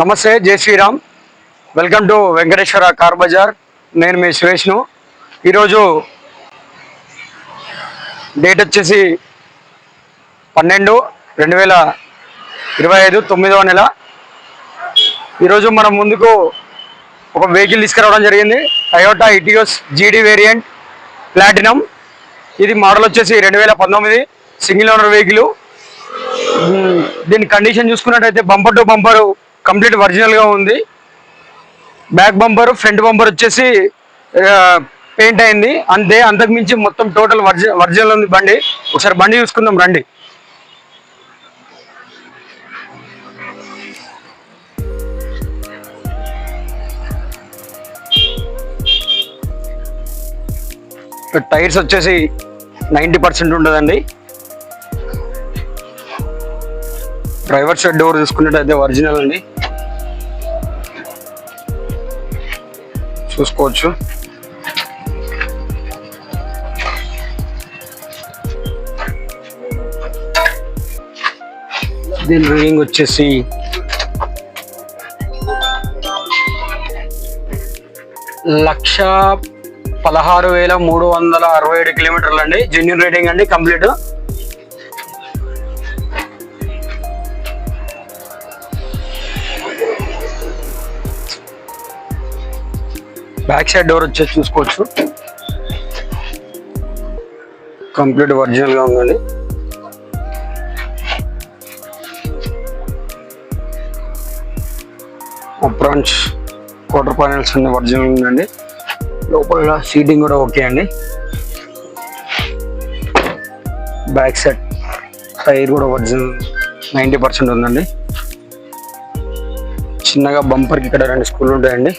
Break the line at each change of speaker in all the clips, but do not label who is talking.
నమస్తే జై Sriram. Welcome to Venkateswara car Bazaar. నేను మీ సురేష్ను. ఈరోజు డేట్ వచ్చేసి పన్నెండు రెండు వేల ఇరవై ఐదు తొమ్మిదవ నెల. ఈరోజు మనం ముందుకు ఒక వెహికల్ తీసుకురావడం జరిగింది. Toyota Etios GD variant platinum ఇది మోడల్ వచ్చేసి రెండు వేల పంతొమ్మిది సింగిల్ ఓనర్ వెహికల్. దీని కండిషన్ చూసుకున్నట్టయితే బంపర్ టు బంపర్ కంప్లీట్ ఒరిజినల్గా ఉంది. బ్యాక్ బంపర్ ఫ్రంట్ బంపర్ వచ్చేసి పెయింట్ అయింది. అంతే అంతకుమించి మొత్తం టోటల్ ఒరిజినల్ ఉంది బండి. ఒకసారి బండి చూసుకుందాం రండి. టైర్స్ వచ్చేసి నైంటీ పర్సెంట్ ఉంటుందండి డ్రైవర్ షెడ్ డోర్ చూసుకున్నట్టయితే ఒరిజినల్ అండి. చూసుకోవచ్చు. దీని రీడింగ్ వచ్చేసి లక్ష పదహారు వేల మూడు వందల అరవై ఏడు కిలోమీటర్లు అండి. జెన్యున్ రేటింగ్ అండి కంప్లీట్. బ్యాక్ సైడ్ డోర్ వచ్చేసి చూసుకోవచ్చు. కంప్లీట్ ఒరిజినల్గా ఉందండి. బ్రాంచ్ క్వార్టర్ ప్యానల్స్ అన్ని ఒరిజినల్ ఉందండి. లోపల సీటింగ్ కూడా ఓకే అండి. బ్యాక్ సైడ్ టైర్ కూడా ఒరిజినల్ నైంటీ పర్సెంట్ ఉందండి. చిన్నగా బంపర్కి ఇక్కడ రెండు స్కూల్ ఉంటాయండి.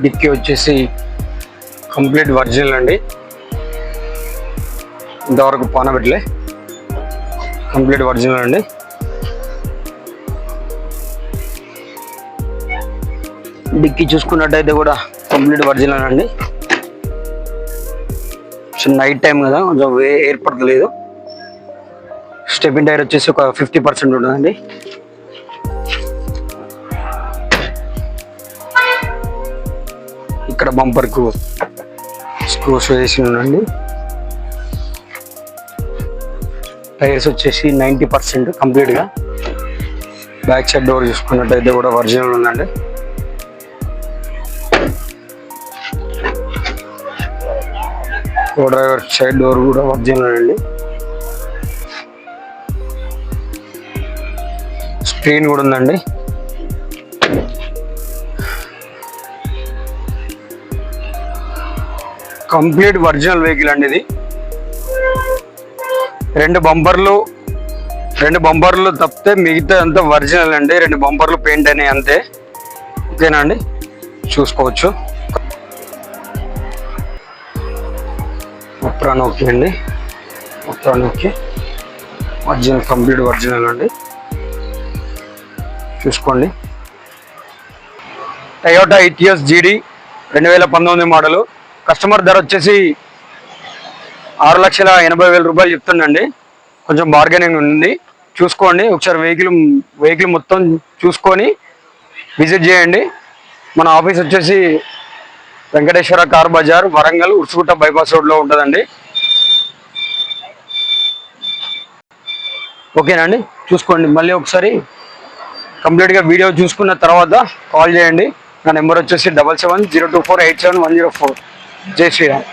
డిక్కీ వచ్చేసి కంప్లీట్ ఒరిజినల్ అండి. ఇంతవరకు పానబెట్టలే. కంప్లీట్ ఒరిజినల్ అండి. డిక్కీ చూసుకున్నట్టయితే కూడా కంప్లీట్ ఒరిజినల్ అండి. సో నైట్ టైం కదా కొంచెం వే- ఏర్పడలేదు స్టెపిన్ టైర్ వచ్చేసి ఒక ఫిఫ్టీ పర్సెంట్ ఉంటుందండి. ఇక్కడ బంపర్కు స్క్రూస్ వేసి ఉండండి. టైర్స్ వచ్చేసి నైంటీ పర్సెంట్ కంప్లీట్గా. బ్యాక్ సైడ్ డోర్ చూసుకున్నట్టయితే కూడా ఒరిజినల్ ఉందండి. డ్రైవర్ సైడ్ డోర్ కూడా ఒరిజినల్ అండి. స్క్రీన్ కూడా ఉందండి. కంప్లీట్ ఒరిజినల్ వెహికల్ అండి ఇది. రెండు బంపర్లు రెండు బంపర్లు తప్పితే మిగతా అంతా ఒరిజినల్ అండి. రెండు బంపర్లు పెయింట్ అయినాయి అంతే. ఓకేనా అండి? చూసుకోవచ్చు. ఉప్రాన్ ఓకే అండి. Apron okay original complete original అండి. చూసుకోండి. టయోటా ఇటిఎస్ జీడీ రెండు వేల పంతొమ్మిది మోడలు. కస్టమర్ ధర వచ్చేసి ఆరు లక్షల ఎనభై వేల రూపాయలు చెప్తుండండి. కొంచెం బార్గెనింగ్ ఉంది. చూసుకోండి. ఒకసారి వెహికల్ వెహికల్ మొత్తం చూసుకొని విజిట్ చేయండి. మన ఆఫీస్ వచ్చేసి వెంకటేశ్వర కార్ బజార్ వరంగల్ ఉర్సుగుట్ట బైపాస్ రోడ్లో ఉంటుందండి. ఓకేనండి. చూసుకోండి. మళ్ళీ ఒకసారి కంప్లీట్గా వీడియో చూసుకున్న తర్వాత కాల్ చేయండి. నా నెంబర్ వచ్చేసి double seven zero two four eight seven one zero four జై శ్రీరామ్